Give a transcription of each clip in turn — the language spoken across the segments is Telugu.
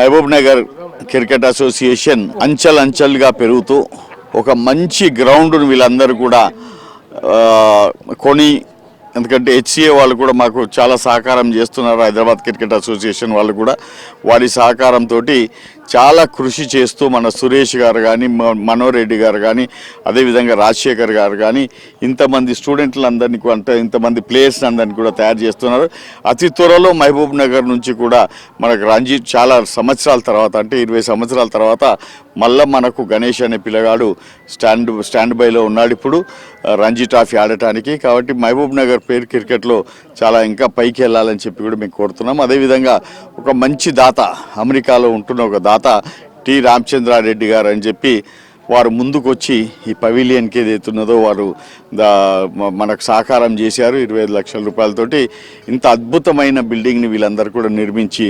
మహబూబ్ నగర్ క్రికెట్ అసోసియేషన్ అంచెలంచెలుగా పెరుగుతూ ఒక మంచి గ్రౌండ్ను వీళ్ళందరూ కూడా కొని ఎందుకంటే హెచ్సిఏ వాళ్ళు కూడా మాకు చాలా సహకారం చేస్తున్నారు. హైదరాబాద్ క్రికెట్ అసోసియేషన్ వాళ్ళు కూడా వారి సహకారంతో చాలా కృషి చేస్తూ మన సురేష్ గారు కానీ మనోరెడ్డి గారు కానీ అదేవిధంగా రాజశేఖర్ గారు కానీ ఇంతమంది స్టూడెంట్లందరినీ కూడా అంటే ఇంతమంది ప్లేయర్స్ అందరినీ కూడా తయారు చేస్తున్నారు. అతి త్వరలో మహబూబ్ నగర్ నుంచి కూడా మనకు రంజీ చాలా సంవత్సరాల తర్వాత అంటే ఇరవై సంవత్సరాల తర్వాత మళ్ళా మనకు గణేష్ అనే పిల్లగాడు స్టాండ్ స్టాండ్ బైలో ఉన్నాడు ఇప్పుడు. రంజీ ట్రాఫీ ఆడటానికి కాబట్టి మహబూబ్ నగర్ పేరు క్రికెట్లో చాలా ఇంకా పైకి వెళ్ళాలని చెప్పి కూడా మేము కోరుతున్నాం. అదేవిధంగా ఒక మంచి దాత అమెరికాలో ఉంటున్న ఒక దాత టి రామచంద్రారెడ్డి గారు అని చెప్పి వారు ముందుకొచ్చి ఈ పవిలియన్కి ఏదైతున్నదో వారు దా మనకు సహకారం చేశారు. ఇరవై ఐదు లక్షల రూపాయలతోటి ఇంత అద్భుతమైన బిల్డింగ్ని వీళ్ళందరూ కూడా నిర్మించి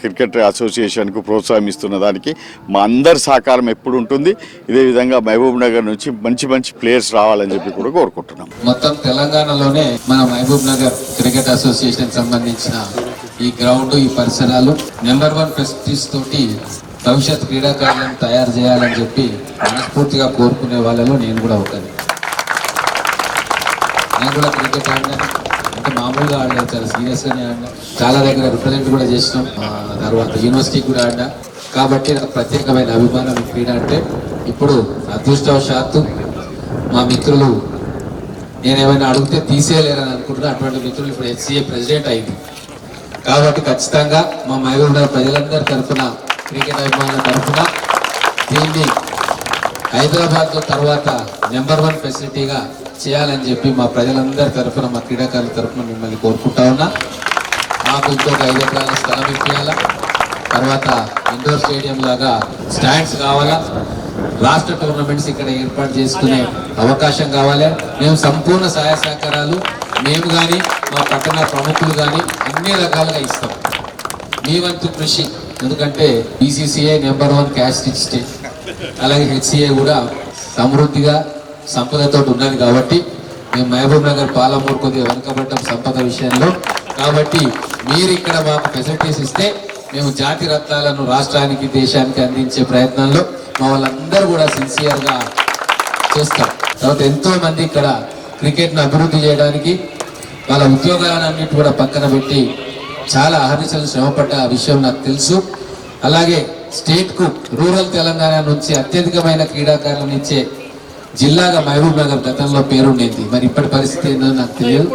క్రికెట్ అసోసియేషన్కు ప్రోత్సాహిస్తున్న దానికి మా అందరి సహకారం ఎప్పుడు ఉంటుంది ఇదే విధంగా మహబూబ్ నగర్ నుంచి మంచి మంచి ప్లేయర్స్ రావాలని చెప్పి కూడా కోరుకుంటున్నాం. మొత్తం తెలంగాణలోనే మన మహబూబ్ నగర్ క్రికెట్ అసోసియేషన్ సంబంధించిన ఈ గ్రౌండ్ ఈ పరిసరాలు నెంబర్ వన్ ఫెసిలిటీస్ తోటి భవిష్యత్ క్రీడాకారులను తయారు చేయాలని చెప్పి మనస్ఫూర్తిగా కోరుకునే వాళ్ళలో నేను కూడా ఒకరి నేను కూడా క్రికెట్ ఆడినాను. అంటే మామూలుగా ఆడలేదు చాలా సీరియస్గానే ఆడినా. చాలా దగ్గర రిప్రజెంట్ కూడా చేసినాం. తర్వాత యూనివర్సిటీ కూడా ఆడినా. కాబట్టి నాకు ప్రత్యేకమైన అభిమానం క్రీడ అంటే ఇప్పుడు అదృష్టవశాత్తు మా మిత్రులు నేను ఏమైనా అడిగితే తీసేయలేరని అనుకుంటున్నా. అటువంటి మిత్రులు ఇప్పుడు హెచ్సిఏ ప్రెసిడెంట్ అయింది. కాబట్టి ఖచ్చితంగా మా మహబూబ్ ప్రజలందరి తరఫున క్రికెట్ అభిమానుల తరఫున దీన్ని హైదరాబాద్లో తర్వాత నెంబర్ వన్ ఫెసిలిటీగా చేయాలని చెప్పి మా ప్రజలందరి తరఫున మా క్రీడాకారుల తరఫున మిమ్మల్ని కోరుకుంటా ఉన్నా. మాకు ఇంకొక ఐదు ఎకరాల స్థలం ఇప్పించాలా? తర్వాత ఇండోర్ స్టేడియం లాగా స్టాండ్స్ కావాలా? రాష్ట్ర టోర్నమెంట్స్ ఇక్కడ ఏర్పాటు చేసుకునే అవకాశం కావాలి? మేము సంపూర్ణ సహాయ సహకారాలు మేము కానీ మా పట్టణ ప్రముఖులు కానీ అన్ని రకాలుగా ఇస్తాం. మీ వంతు కృషి ఎందుకంటే BCCI number one caste state అలాగే హెచ్సిఏ కూడా సమృద్ధిగా సంపదతో ఉన్నది కాబట్టి మేము మహబూబ్ నగర్ పాలమూరు కొద్దిగా వెనుకబడ్డాం సంపద విషయంలో. కాబట్టి మీరు ఇక్కడ మాకు ఫెసిలిటీస్ ఇస్తే మేము జాతి రత్నాలను రాష్ట్రానికి దేశానికి అందించే ప్రయత్నంలో మా వాళ్ళందరూ కూడా సిన్సియర్గా చేస్తాం. తర్వాత ఎంతో మంది ఇక్కడ క్రికెట్ను అభివృద్ధి చేయడానికి వాళ్ళ ఉద్యోగాలన్నిటి కూడా పక్కన పెట్టి చాలా అహర్నిశలు శ్రమపడ్డ ఆ విషయం నాకు తెలుసు. అలాగే స్టేట్కు రూరల్ తెలంగాణ నుంచి అత్యధికమైన క్రీడాకారులను ఇచ్చే జిల్లాగా మహబూబ్ నగర్ గతంలో పేరుండేది. మరి ఇప్పటి పరిస్థితి ఏందో నాకు తెలియదు.